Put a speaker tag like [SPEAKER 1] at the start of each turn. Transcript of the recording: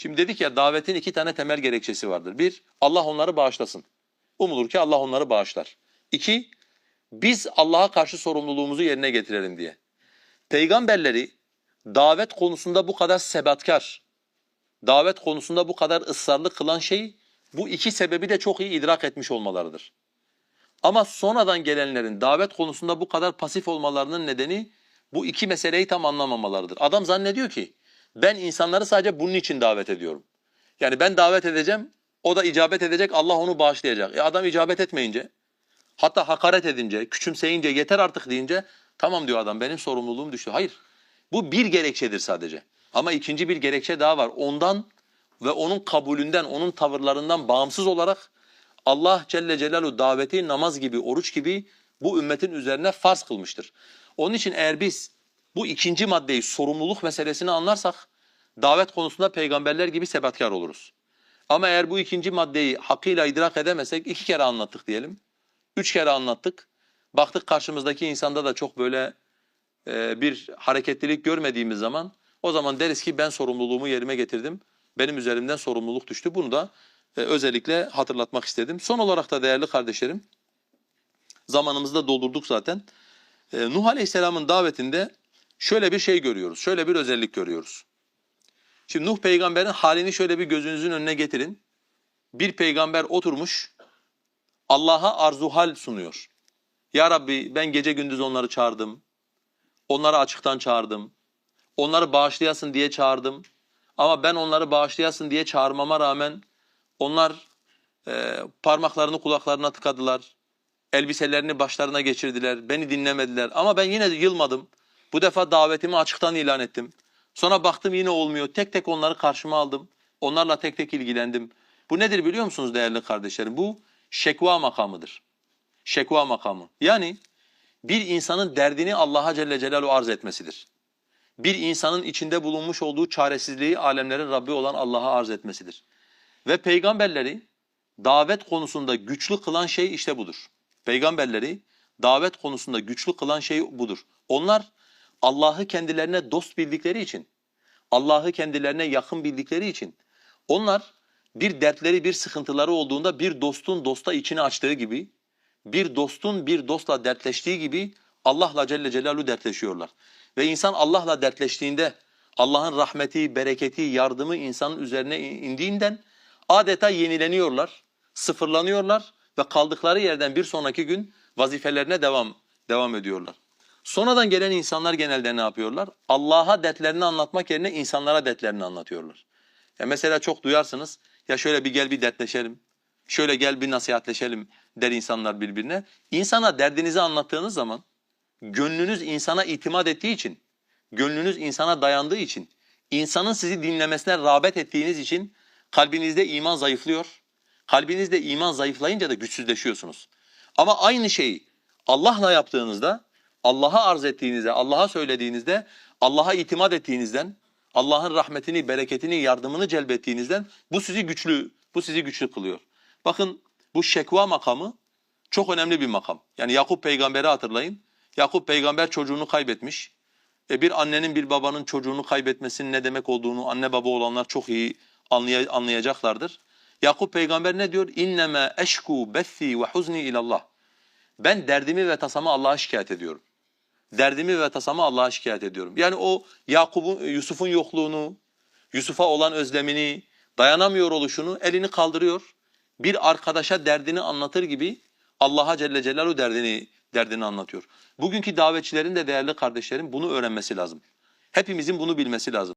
[SPEAKER 1] Şimdi dedik ya davetin iki tane temel gerekçesi vardır. Bir, Allah onları bağışlasın. Umulur ki Allah onları bağışlar. İki, biz Allah'a karşı sorumluluğumuzu yerine getirelim diye. Peygamberleri davet konusunda bu kadar sebatkar, davet konusunda bu kadar ısrarlı kılan şey bu iki sebebi de çok iyi idrak etmiş olmalarıdır. Ama sonradan gelenlerin davet konusunda bu kadar pasif olmalarının nedeni bu iki meseleyi tam anlamamalarıdır. Adam zannediyor ki ben insanları sadece bunun için davet ediyorum. Yani ben davet edeceğim, o da icabet edecek, Allah onu bağışlayacak. E adam icabet etmeyince, hatta hakaret edince, küçümseyince, yeter artık deyince tamam diyor adam benim sorumluluğum düştü. Hayır. Bu bir gerekçedir sadece. Ama ikinci bir gerekçe daha var. Ondan ve onun kabulünden, onun tavırlarından bağımsız olarak Allah Celle Celaluhu daveti namaz gibi, oruç gibi bu ümmetin üzerine farz kılmıştır. Onun için eğer biz bu ikinci maddeyi, sorumluluk meselesini anlarsak davet konusunda peygamberler gibi sebatkar oluruz. Ama eğer bu ikinci maddeyi hakkıyla idrak edemesek iki kere anlattık diyelim. Üç kere anlattık. Baktık karşımızdaki insanda da çok böyle e, bir hareketlilik görmediğimiz zaman o zaman deriz ki ben sorumluluğumu yerime getirdim. Benim üzerimden sorumluluk düştü. Bunu da e, özellikle hatırlatmak istedim. Son olarak da değerli kardeşlerim zamanımızı da doldurduk zaten. E, Nuh Aleyhisselam'ın davetinde şöyle bir şey görüyoruz. Şöyle bir özellik görüyoruz. Şimdi Nuh peygamberin halini şöyle bir gözünüzün önüne getirin. Bir peygamber oturmuş Allah'a arzuhal sunuyor. Ya Rabbi ben gece gündüz onları çağırdım. Onları açıktan çağırdım. Onları bağışlayasın diye çağırdım. Ama ben onları bağışlayasın diye çağırmama rağmen onlar e, parmaklarını kulaklarına tıkadılar. Elbiselerini başlarına geçirdiler. Beni dinlemediler. Ama ben yine de yılmadım. Bu defa davetimi açıktan ilan ettim. Sonra baktım yine olmuyor. Tek tek onları karşıma aldım. Onlarla tek tek ilgilendim. Bu nedir biliyor musunuz değerli kardeşlerim? Bu şekva makamıdır. Şekva makamı. Yani bir insanın derdini Allah'a Celle Celaluhu arz etmesidir. Bir insanın içinde bulunmuş olduğu çaresizliği alemlerin Rabbi olan Allah'a arz etmesidir. Ve peygamberleri davet konusunda güçlü kılan şey işte budur. Peygamberleri davet konusunda güçlü kılan şey budur. Onlar Allah'ı kendilerine dost bildikleri için, Allah'ı kendilerine yakın bildikleri için onlar bir dertleri, bir sıkıntıları olduğunda bir dostun dosta içini açtığı gibi, bir dostun bir dostla dertleştiği gibi Allah'la Celle Celaluhu dertleşiyorlar. Ve insan Allah'la dertleştiğinde Allah'ın rahmeti, bereketi, yardımı insanın üzerine indiğinden adeta yenileniyorlar, sıfırlanıyorlar ve kaldıkları yerden bir sonraki gün vazifelerine devam devam ediyorlar. Sonradan gelen insanlar genelde ne yapıyorlar? Allah'a dertlerini anlatmak yerine insanlara dertlerini anlatıyorlar. Ya mesela çok duyarsınız, ya şöyle bir gel bir dertleşelim, şöyle gel bir nasihatleşelim der insanlar birbirine. İnsana derdinizi anlattığınız zaman, gönlünüz insana itimat ettiği için, gönlünüz insana dayandığı için, insanın sizi dinlemesine rağbet ettiğiniz için kalbinizde iman zayıflıyor. Kalbinizde iman zayıflayınca da güçsüzleşiyorsunuz. Ama aynı şeyi Allah'la yaptığınızda, Allah'a arz ettiğinizde, Allah'a söylediğinizde, Allah'a itimat ettiğinizden, Allah'ın rahmetini, bereketini, yardımını celbettiğinizden bu sizi güçlü, bu sizi güçlü kılıyor. Bakın bu şekva makamı çok önemli bir makam. Yani Yakup peygamberi hatırlayın. Yakup peygamber çocuğunu kaybetmiş. E bir annenin bir babanın çocuğunu kaybetmesinin ne demek olduğunu anne baba olanlar çok iyi anlay anlayacaklardır. Yakup peygamber ne diyor? İnneme eşku bethi ve huzni ilallah. Ben derdimi ve tasamı Allah'a şikayet ediyorum. Derdimi ve tasamı Allah'a şikayet ediyorum. Yani o Yakup'un Yusuf'un yokluğunu, Yusuf'a olan özlemini, dayanamıyor oluşunu elini kaldırıyor. Bir arkadaşa derdini anlatır gibi Allah'a Celle Celaluhu derdini derdini anlatıyor. Bugünkü davetçilerin de değerli kardeşlerim bunu öğrenmesi lazım. Hepimizin bunu bilmesi lazım.